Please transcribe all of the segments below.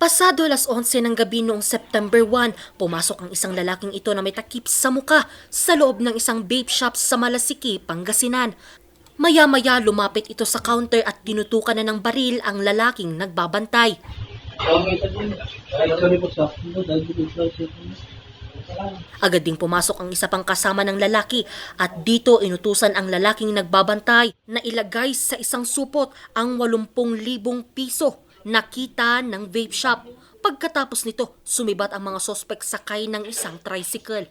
Pasado alas 11 ng gabi noong September 1, pumasok ang isang lalaking ito na may takip sa muka sa loob ng isang vape shop sa Malasiki, Pangasinan. Maya-maya lumapit ito sa counter at tinutukan na ng baril ang lalaking nagbabantay. Agad ding pumasok ang isa pang kasama ng lalaki at dito inutusan ang lalaking nagbabantay na ilagay sa isang supot ang 80,000 piso na kita ng vape shop. Pagkatapos nito, sumibat ang mga sospek sakay ng isang tricycle.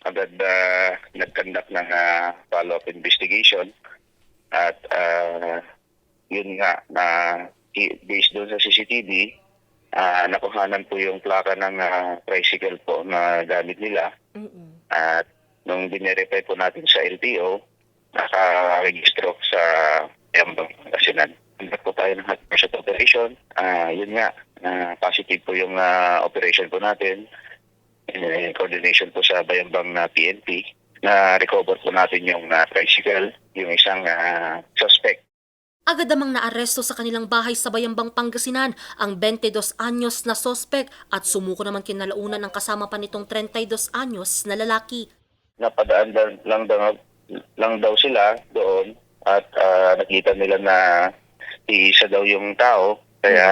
agad uh, nag-conduct ng ah, follow-up investigation at ah, yun nga na i- based doon sa CCTV ah, nakuhanan po yung plaka ng ah, tricycle po na gamit nila at nung dinerify po natin sa LTO naka-registro sa Embang. Conduct po tayo ng hot pursuit operation. Ah, yun nga, na positive po yung ah, operation po natin in coordination po sa Bayambang na PNP na recover po natin yung uh, tricycle, yung isang ah, suspect. Agad namang naaresto sa kanilang bahay sa Bayambang Pangasinan ang 22 anyos na sospek at sumuko naman kinalaunan ng kasama pa nitong 32 anyos na lalaki. Napadaan lang, lang, daw, lang daw sila doon at ah, nakita nila na iisa daw yung tao kaya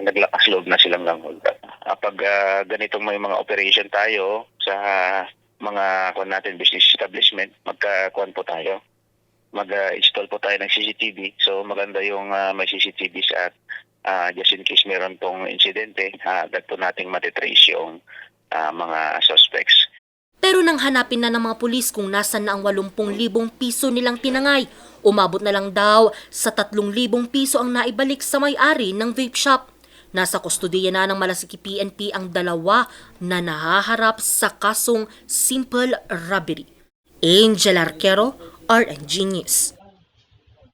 naglakas loob na silang langhol. Kapag ah, ganitong may mga operation tayo sa mga kuwan natin business establishment, magkakuan po tayo. Mag-install po tayo ng CCTV. So maganda yung ah, may CCTV at ah, just in case meron tong insidente, uh, agad po nating matitrace yung ah, mga suspects. Pero nang hanapin na ng mga pulis kung nasan na ang 80,000 piso nilang tinangay, umabot na lang daw sa 3,000 piso ang naibalik sa may-ari ng vape shop. Nasa kustodiya na ng Malasiki PNP ang dalawa na nahaharap sa kasong simple robbery. Angel Arquero, RNG News.